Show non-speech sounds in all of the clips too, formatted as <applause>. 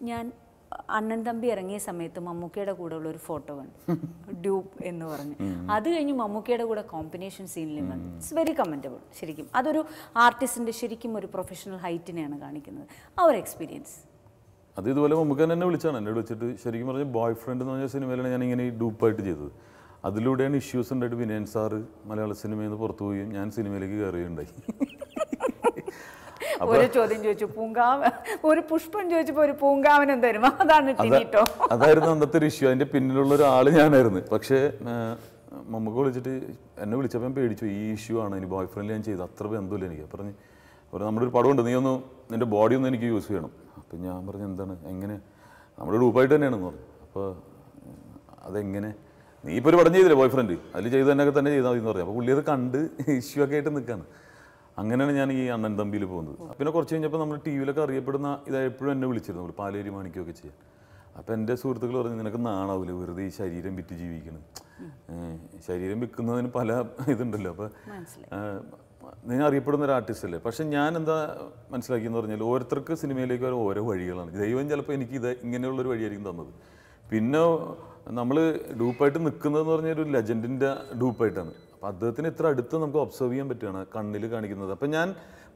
ഞാൻ അണ്ണൻ തമ്പി ഇറങ്ങിയ സമയത്ത് മമ്മൂക്കയുടെ കൂടെ ഉള്ള ഒരു ഫോട്ടോ കണ്ടു. <laughs> ഡ്യൂപ്പ് എന്ന് പറഞ്ഞ്. അത് കഴിഞ്ഞ് മമ്മൂക്കയുടെ കൂടെ കോമ്പിനേഷൻ സീനിൽ വന്നു ഇറ്റ്സ് വെരി കമന്റബിൾ ശരിക്കും. അതൊരു ആർട്ടിസ്റ്റിന്റെ ശരിക്കും ഒരു പ്രൊഫഷണൽ ഹൈറ്റിനെയാണ് കാണിക്കുന്നത്. ആ ഒരു എക്സ്പീരിയൻസ് അത് ഇതുപോലെ മമ്മൂക്ക എന്നെ വിളിച്ചാണ്. എന്നെ വിളിച്ചിട്ട് ശരിക്കും പറഞ്ഞ ബോയ് ഫ്രണ്ട് എന്ന് പറഞ്ഞ സിനിമയിലാണ് ഞാൻ ഇങ്ങനെ ഡൂപ്പായിട്ട് ചെയ്തത്. അതിലൂടെയാണ് ഇഷ്യൂസ് ഉണ്ടായിട്ട് വിനയൻ സാറ് മലയാള സിനിമയിൽ നിന്ന് പുറത്തു പോവുകയും ഞാൻ സിനിമയിലേക്ക് കയറുകയുണ്ടായി. <laughs> ഒരു ചോദ്യം ചോദിച്ചു പൂങ്കാവ് ഒരു പുഷ്പം ചോദിച്ചപ്പോൾ ഒരു പൂങ്കാവനം തരും അതാണ് ടിനിട്ടോ? അതായിരുന്നു അന്നത്തെ ഒരു ഇഷ്യൂ. അതിന്റെ പിന്നിലുള്ള ഒരാൾ ഞാനായിരുന്നു. പക്ഷേ മമ്മക്ക് വിളിച്ചിട്ട് എന്നെ വിളിച്ചപ്പോൾ ഞാൻ പേടിച്ചു. ഈ ഇഷ്യൂ ആണ് ഇനി ബോയ് ഫ്രണ്ടിൽ ഞാൻ ചെയ്ത്. അത്ര ബന്ധമില്ല എനിക്ക്. പറഞ്ഞു ഒരു നമ്മുടെ ഒരു പടമുണ്ട്. നീ ഒന്ന് നിന്റെ ബോഡി ഒന്ന് എനിക്ക് യൂസ് ചെയ്യണം. അപ്പം ഞാൻ പറഞ്ഞു എന്താണ്? എങ്ങനെ? നമ്മുടെ ഗ്രൂപ്പായിട്ട് തന്നെയാണെന്ന് പറഞ്ഞു. അപ്പോൾ അതെങ്ങനെ? നീ ഇപ്പോൾ ഒരു പടം ചെയ്തില്ലേ ബോയ് ഫ്രണ്ട് അതിൽ ചെയ്ത് തന്നെ തന്നെ ചെയ്താൽ മതി എന്ന് പറഞ്ഞു. അപ്പോൾ പുള്ളി അത് കണ്ട് ഇഷ്യൂ ഒക്കെ ആയിട്ട് നിൽക്കുകയാണ് അങ്ങനെയാണ് ഞാൻ ഈ അണ്ണൻ തമ്പിയിൽ പോകുന്നത്. പിന്നെ കുറച്ച് കഴിഞ്ഞപ്പോൾ നമ്മൾ ടി വിയിലൊക്കെ അറിയപ്പെടുന്ന ഇത് എപ്പോഴും എന്നെ വിളിച്ചിരുന്നു. നമ്മൾ പാലേരി മാണിക്കൊക്കെ ചെയ്യാൻ. അപ്പോൾ എന്റെ സുഹൃത്തുക്കൾ പറഞ്ഞു നിനക്ക് നാണാവില്ല വെറുതെ ഈ ശരീരം വിറ്റ് ജീവിക്കണം. ശരീരം വിൽക്കുന്നതിന് പല ഇതുണ്ടല്ലോ. അപ്പോൾ നിങ്ങൾ അറിയപ്പെടുന്ന ഒരു ആർട്ടിസ്റ്റ് അല്ലേ? പക്ഷെ ഞാൻ എന്താ മനസ്സിലാക്കിയെന്ന് പറഞ്ഞാൽ ഓരോരുത്തർക്ക് സിനിമയിലേക്ക് വരാൻ ഓരോ വഴികളാണ്. ദൈവം ചിലപ്പോൾ എനിക്ക് ഇത് ഇങ്ങനെയുള്ളൊരു വഴിയായിരിക്കും തന്നത്. പിന്നെ നമ്മൾ ഡൂപ്പായിട്ട് നിൽക്കുന്നതെന്ന് പറഞ്ഞാൽ ഒരു ലെജൻഡിന്റെ ഡൂപ്പായിട്ടാണ്. അപ്പം അദ്ദേഹത്തിന് ഇത്ര അടുത്ത് നമുക്ക് ഒബ്സർവ് ചെയ്യാൻ പറ്റുകയാണ് കണ്ണിൽ കാണിക്കുന്നത്. അപ്പം ഞാൻ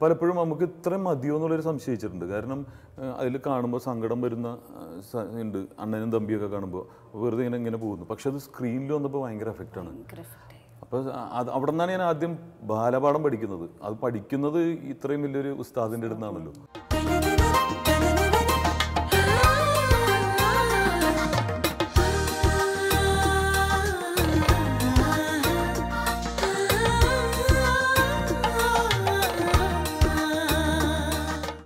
പലപ്പോഴും നമുക്ക് ഇത്രയും മതിയോ എന്നുള്ളൊരു സംശയിച്ചിട്ടുണ്ട്. കാരണം അതിൽ കാണുമ്പോൾ സങ്കടം വരുന്ന ഉണ്ട്. അണ്ണനും തമ്പിയൊക്കെ കാണുമ്പോൾ വെറുതെ ഇങ്ങനെ ഇങ്ങനെ പോകുന്നു. പക്ഷെ അത് സ്ക്രീനിൽ വന്നപ്പോൾ ഭയങ്കര എഫക്റ്റാണ് അപ്പോൾ അത് അവിടെ നിന്നാണ് ഞാൻ ആദ്യം ബാലപാഠം പഠിക്കുന്നത്. അത് പഠിക്കുന്നത് ഇത്രയും വലിയൊരു ഉസ്താദിന്റെ അടുത്താണല്ലോ